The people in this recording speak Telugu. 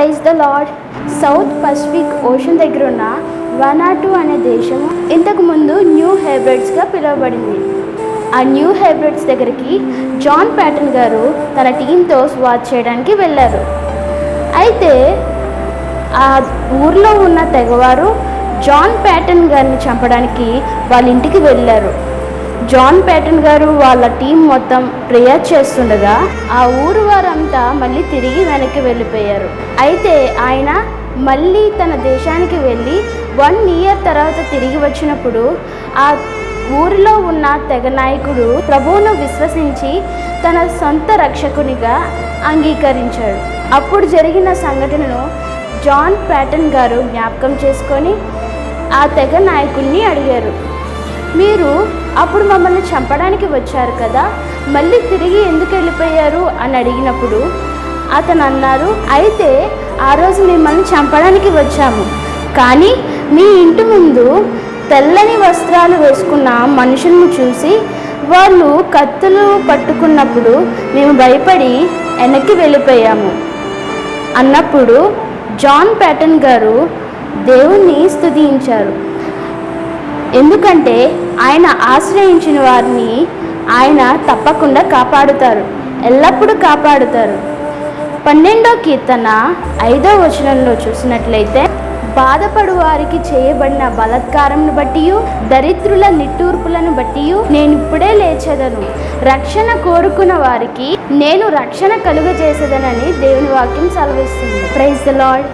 Praise the Lord. South Pacific Ocean దగ్గర ఉన్న వనాటు అనే దేశం ఇంతకు ముందు న్యూ హైబ్రిడ్స్గా పిలువబడింది. ఆ న్యూ హైబ్రిడ్స్ దగ్గరికి జాన్ ప్యాటన్ గారు తన టీంతో స్వాచ్ చేయడానికి వెళ్ళారు. అయితే ఆ ఊర్లో ఉన్న తెగవారు జాన్ ప్యాటన్ గారిని చంపడానికి వాళ్ళ ఇంటికి వెళ్ళారు. జాన్ ప్యాటన్ గారు వాళ్ళ టీం మొత్తం ప్రేయర్ చేస్తుండగా ఆ ఊరు వారంతా మళ్ళీ తిరిగి వెనక్కి వెళ్ళిపోయారు. అయితే ఆయన మళ్ళీ తన దేశానికి వెళ్ళి వన్ ఇయర్ తర్వాత తిరిగి వచ్చినప్పుడు ఆ ఊరిలో ఉన్న తెగ నాయకుడు ప్రభువును విశ్వసించి తన సొంత రక్షకునిగా అంగీకరించాడు. అప్పుడు జరిగిన సంఘటనను జాన్ ప్యాటన్ గారు జ్ఞాపకం చేసుకొని ఆ తెగ నాయకుడిని అడిగారు. మీరు అప్పుడు మమ్మల్ని చంపడానికి వచ్చారు కదా మళ్ళీ తిరిగి ఎందుకు వెళ్ళిపోయారు అని అడిగినప్పుడు అతను అన్నారు అయితే ఆ రోజు మిమ్మల్ని చంపడానికి వచ్చాము. కానీ మీ ఇంటి ముందు తెల్లని వస్త్రాలు వేసుకున్న మనుషులను చూసి వాళ్ళు కత్తులు పట్టుకున్నప్పుడు మేము భయపడి వెనక్కి వెళ్ళిపోయాము. అన్నప్పుడు జాన్ ప్యాటన్ గారు దేవుణ్ణి స్థుతించారు ఎందుకంటే ఆయన ఆశ్రయించిన వారిని ఆయన తప్పకుండా కాపాడుతారు ఎల్లప్పుడూ కాపాడుతారు. పన్నెండో కీర్తన ఐదో వచనంలో చూసినట్లయితే బాధపడు వారికి చేయబడిన బలత్కారంను బట్టి దరిద్రుల నిట్టూర్పులను బట్టి నేను ఇప్పుడే లేచెదను. రక్షణ కోరుకున్న వారికి నేను రక్షణ కలుగజేసేదనని దేవుని వాక్యం సెలవిస్తుంది. Praise the lord